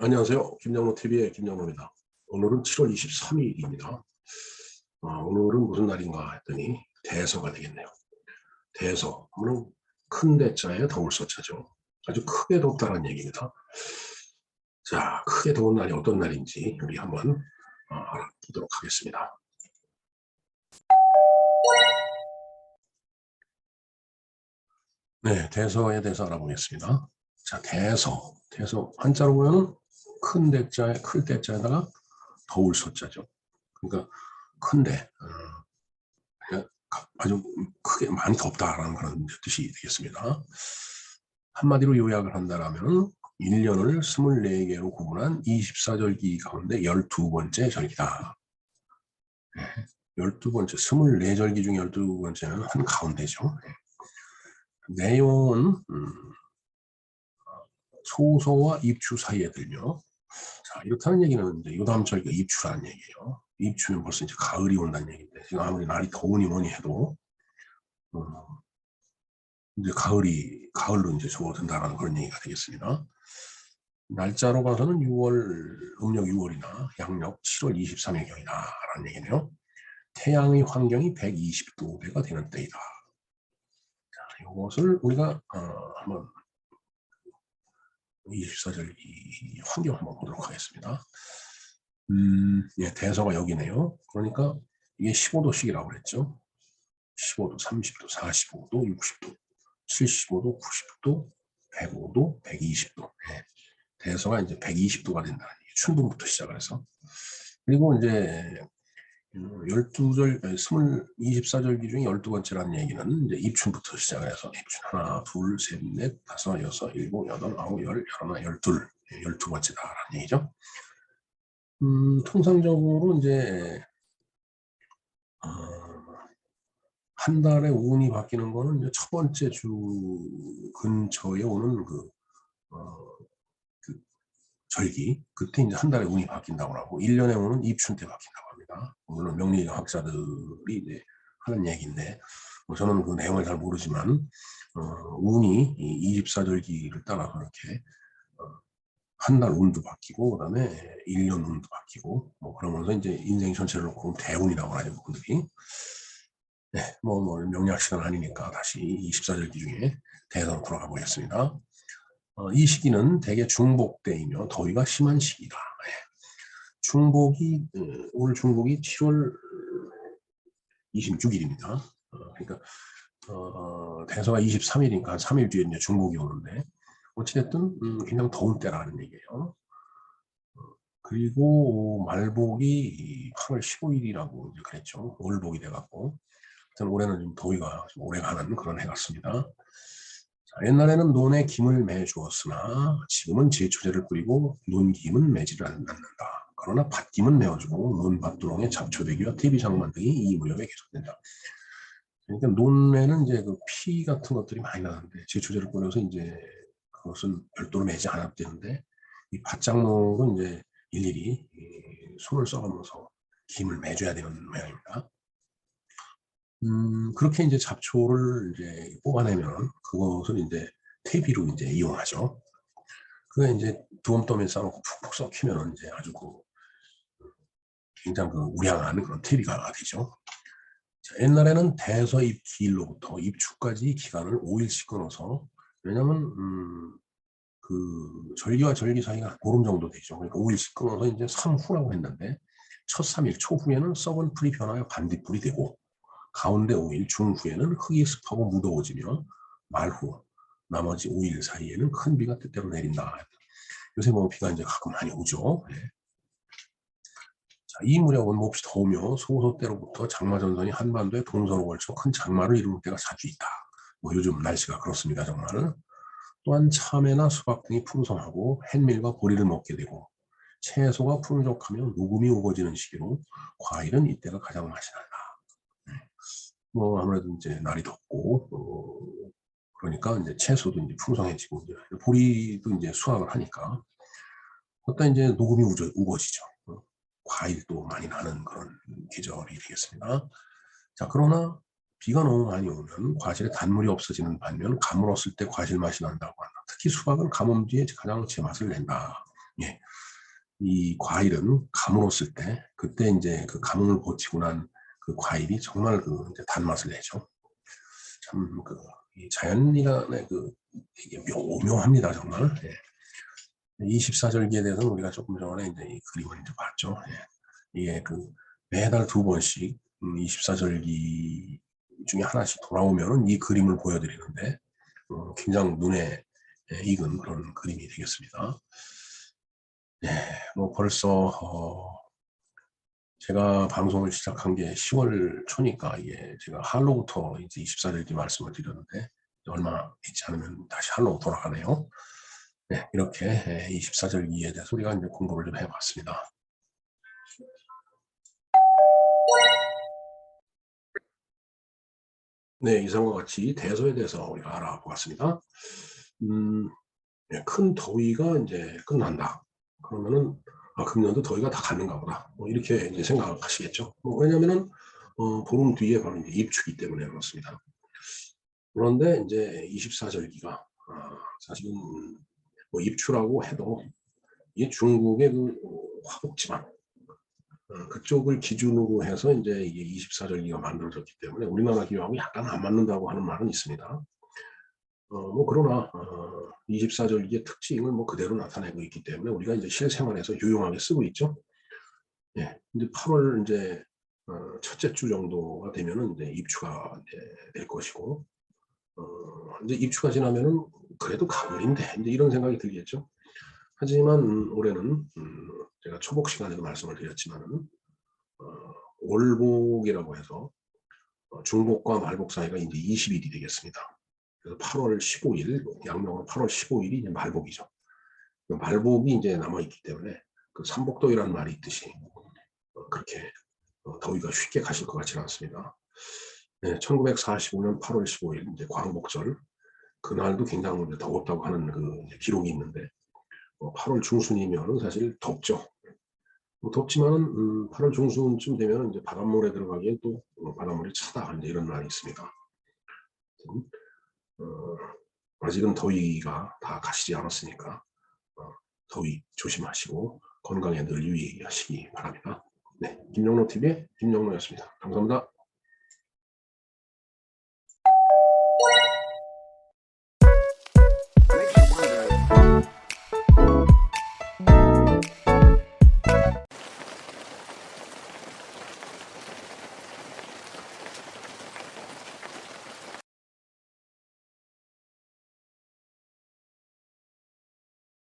안녕하세요. 김영로 TV의 김영로입니다. 오늘은 7월 23일입니다. 아, 오늘은 무슨 날인가 했더니 대서가 되겠네요. 대서, 오늘 큰 대자에 더울 서자죠. 아주 크게 덥다는 얘기입니다. 자, 크게 더운 날이 어떤 날인지 우리 한번 어, 알아보도록 하겠습니다. 네, 대서에 대해서 알아보겠습니다. 자, 대서. 대서 한자로 보면 큰 대자에 클 대자에다가 더울 소자죠. 그러니까 큰데 어, 아주 크게 많이 덥다라는 그런 뜻이 되겠습니다. 한마디로 요약을 한다면 1년을 24개로 구분한 24절기 가운데 12번째 절기다. 12번째, 24절기 중 12번째는 한 가운데죠. 내용은 음, 소서와 입추 사이에 들며 자 이렇다는 얘기는 이제 요담절기가 입추라는 얘기예요. 입추면 벌써 이제 가을이 온다는 얘기인데 지금 아무리 날이 더우니 뭐니 해도 어, 이제 가을이 가을로 이제 접어든다라는 그런 얘기가 되겠습니다. 날짜로 봐서는 6월 음력 6월이나 양력 7월 23일경이다라는 얘기네요. 태양의 환경이 120도대가 되는 때이다. 자, 이것을 우리가 어, 한번 24절기 환경 한번 보도록 하겠습니다. 음, 예, 대서가 여기네요. 그러니까 이게 15도씩이라고 그랬죠. 15도, 30도, 45도, 60도, 75도, 90도, 105도, 120도. 예. 대서가 이제 120도가 된다는 얘기. 춘분부터 시작을 해서. 그리고 이제 12절, 20, 24절기 중에 12번째라는 얘기는 이제 입춘부터 시작을 해서 입춘 하나, 둘, 셋, 넷, 다섯, 여섯, 일곱, 여덟, 아홉, 열, 열하나, 열둘, 열두 번째다라는 얘기죠. 음, 통상적으로 이제 어, 한 달에 운이 바뀌는 거는 이제 첫 번째 주 근처에 오는 그, 어, 그 절기 그때 이제 한 달에 운이 바뀐다고 하고 1년에 오는 입춘 때 바뀐다고 합니다. 물론 명리학자들이 이제 하는 얘기인데 뭐 저는 그 내용을 잘 모르지만 어, 운이 이 24절기를 따라서 이렇게 어, 한달 운도 바뀌고 그다음에 1년 운도 바뀌고 뭐 그러면서 이제 인생 전체를 놓고 대운이라고 하죠 그분들이 네, 뭐, 뭐 명리학 시간 아니니까 다시 24절기 중에 대선 돌아가 보겠습니다. 어, 이 시기는 대개 중복 때이며 더위가 심한 시기다. 네. 중복이 어, 오늘 중복이 7월 26일입니다. 어, 그러니까 어, 대서가 23일이니까 한 3일 뒤에 이제 중복이 오는데 어찌됐든 음, 그냥 더운 때라는 얘기예요. 어, 그리고 말복이 8월 15일이라고 이제 그랬죠. 월복이 돼갖고 올해는 좀 더위가 좀 오래 가는 그런 해 같습니다. 자, 옛날에는 논에 김을 매 주었으나 지금은 제초제를 뿌리고 논 김은 매지를 않는다. 그러나 밭김은 메워주고 논밭두렁에 잡초대기와 퇴비장 만들기 이 무렵에 계속된다. 그러니까 논에는 이제 그 피 같은 것들이 많이 나는데 제초제를 뿌려서 이제 그것은 별도로 매지 않아도 되는데 이 밭작물은 이제 일일이 손을 써가면서 김을 매줘야 되는 모양입니다. 음, 그렇게 이제 잡초를 이제 뽑아내면 그것을 이제 퇴비로 이제 이용하죠. 그게 이제 두엄떠에 싸놓고 푹푹 썩히면 이제 아주 그 굉장히 그 우량한 그런 퇴비가 되죠. 자, 옛날에는 대서 입 기일로부터 입추까지 기간을 5일씩 끊어서 왜냐면 음, 그 절기와 절기 사이가 보름 정도 되죠. 그러니까 5일씩 끊어서 이제 3후라고 했는데 첫 3일 초후에는 썩은 풀이 변하여 반딧불이 되고 가운데 5일 중후에는 흙이 습하고 무더워지며 말후 나머지 5일 사이에는 큰 비가 때때로 내린다. 요새 뭐 비가 이제 가끔 많이 오죠. 네. 자, 이 무렵은 몹시 더우며 소소 때로부터 장마 전선이 한반도에 동서로 걸쳐 큰 장마를 이루는 때가 자주 있다. 뭐 요즘 날씨가 그렇습니다, 정말. 또한 참외나 수박 등이 풍성하고 햇밀과 보리를 먹게 되고 채소가 풍족하며 녹음이 우거지는 시기로 과일은 이때가 가장 맛이 난다. 네. 뭐 아무래도 이제 날이 덥고 어, 그러니까 이제 채소도 이제 풍성해지고 이제 보리도 이제 수확을 하니까 어떤 이제 녹음이 우거지죠. 과일도 많이 나는 그런 계절이 되겠습니다. 자, 그러나 비가 너무 많이 오면 과실에 단물이 없어지는 반면 가물었을 때 과실 맛이 난다고 한다. 특히 수박은 가뭄 뒤에 가장 제맛을 낸다. 예. 이 과일은 감으로쓸 때 그때 이제 그 감을 버티고 난 그 과일이 정말 그 단맛을 내죠. 참그이 자연이란의 그 이게 묘, 오묘합니다 정말. 예. 24절기에 대해서는 우리가 조금 전에 이제 이 그림을 이제 봤죠. 예. 이게 그 매달 두 번씩 24절기 중에 하나씩 돌아오면은 이 그림을 보여드리는데 어, 굉장히 눈에 예, 익은 그런 그림이 되겠습니다. 네, 뭐 벌써 어, 제가 방송을 시작한 게 10월 초니까 이게 제가 할로부터 이제 24절기 말씀을 드렸는데 얼마 있지 않으면 다시 할로 돌아가네요. 네, 이렇게 24절기에 대해서 우리가 이제 공부를 좀 해봤습니다. 네, 이상과 같이 대소에 대해서 우리가 알아보았습니다. 음, 네, 큰 더위가 이제 끝난다. 그러면은 아, 금년도 더위가 다 갔는가 보다. 뭐 이렇게 이제 생각하시겠죠. 뭐 왜냐면은 어, 보름 뒤에 바로 이제 입추기 때문에 그렇습니다. 그런데 이제 24절기가 아, 사실은 뭐 입추라고 해도 이 중국의 그 화복지방 어, 그쪽을 기준으로 해서 이제 이게 24절기가 만들어졌기 때문에 우리나라 기후하고 약간 안 맞는다고 하는 말은 있습니다. 어, 뭐 그러나 어, 24절기의 특징을 뭐 그대로 나타내고 있기 때문에 우리가 이제 실생활에서 유용하게 쓰고 있죠. 예, 이제 8월 이제 어, 첫째 주 정도가 되면은 이제 입추가 이제 될 것이고 어, 이제 입추가 지나면은 그래도 가을인데 이제 이런 생각이 들겠죠. 하지만 음, 올해는 음, 제가 초복 시간에도 말씀을 드렸지만은 어, 월복이라고 해서 어, 중복과 말복 사이가 이제 20일이 되겠습니다. 그래서 8월 15일, 양력은 8월 15일이 이제 말복이죠. 그 말복이 이제 남아 있기 때문에 그 삼복도이라는 말이 있듯이 어, 그렇게 어, 더위가 쉽게 가실 것 같지는 않습니다. 네, 1945년 8월 15일 이제 광복절 그날도 굉장히 이제 더웠다고 하는 그 기록이 있는데 어, 8월 중순이면은 사실 덥죠. 뭐 덥지만은 음, 8월 중순쯤 되면 이제 바닷물에 들어가기엔 또 어, 바닷물이 차다 이제 이런 말이 있습니다. 음, 어, 아직은 더위가 다 가시지 않았으니까 어, 더위 조심하시고 건강에 늘 유의하시기 바랍니다. 네, 김영로 TV의 김영로였습니다. 감사합니다.